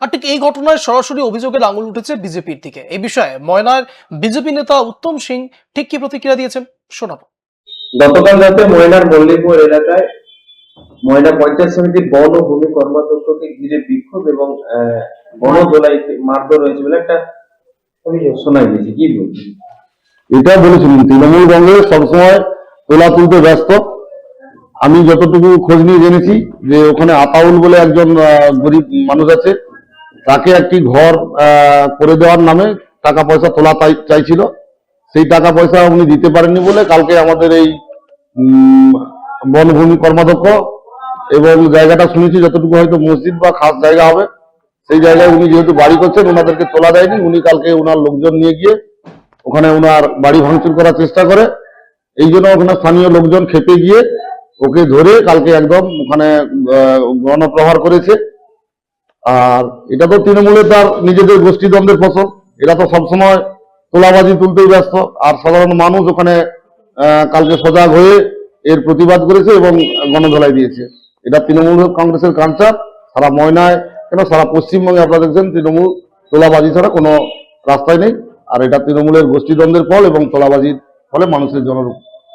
আর ঠিক এই ঘটনায় সরাসরি অভিযোগের আঙুল উঠেছে বিজেপির দিকে। এই বিষয়ে ময়নার বিজেপি নেতা উত্তম সিং ঠিক কি প্রতিক্রিয়া দিয়েছেন শোনাবো। গতকাল রাতে ময়নার মল্লিকপুর এলাকায় ময়না পঞ্চায়েত সমিতির বন ও ভূমি কর্মাধ্যক্ষকে ঘিরে বিক্ষোভ এবং আহ, বন দোলাই মারধর হয়েছে বলে একটা অভিযোগ শোনা গেছে। কি বলছি এটা বলেছিলেন তৃণমূল কংগ্রেস সবসময় তোলা তুলতে ব্যস্ত। আমি যতটুকু খোঁজ নিয়ে জেনেছি যে ওখানে আতাউল বলে একজন আহ, গরিব মানুষ আছে। তাকে একটি ঘর করে দেওয়ার নামে টাকা পয়সা তোলা চাই- চাইছিল। সেই টাকা পয়সা উনি দিতে পারেননি বলে কালকে আমাদের এই বনভূমি কর্মাধ্যক্ষ এবং জায়গাটা শুনেছি, যতটুকু হয়তো মসজিদ বা খাস জায়গা হবে, সেই জায়গায় উনি যেহেতু বাড়ি করছেন, ওনাদেরকে তোলা দেয়নি। উনি কালকে ওনার লোকজন নিয়ে গিয়ে ওখানে ওনার বাড়ি ভাঙচুর করার চেষ্টা করে। এই জন্য ওখানে স্থানীয় লোকজন খেপে গিয়ে ওকে ধরে কালকে একদম ওখানে গণপ্রহার করেছে। আর এটা তো তৃণমূলের তার নিজেদের গোষ্ঠীদ্বন্দ্বের ফসল। এরা তো সবসময় তোলাবাজি তুলতেই ব্যস্ত। আর সাধারণ মানুষ ওখানে কালকে সজাগ হয়ে এর প্রতিবাদ করেছে এবং গণধোলাই দিয়েছে। এটা তৃণমূল কংগ্রেসের কালচার সারা ময়নায়, কেন সারা পশ্চিমবঙ্গে আপনারা দেখছেন, তৃণমূল তোলাবাজি ছাড়া কোনো রাস্তায় নেই। আর এটা তৃণমূলের গোষ্ঠীদ্বন্দ্বের ফল এবং তোলাবাজির ফলে মানুষের জন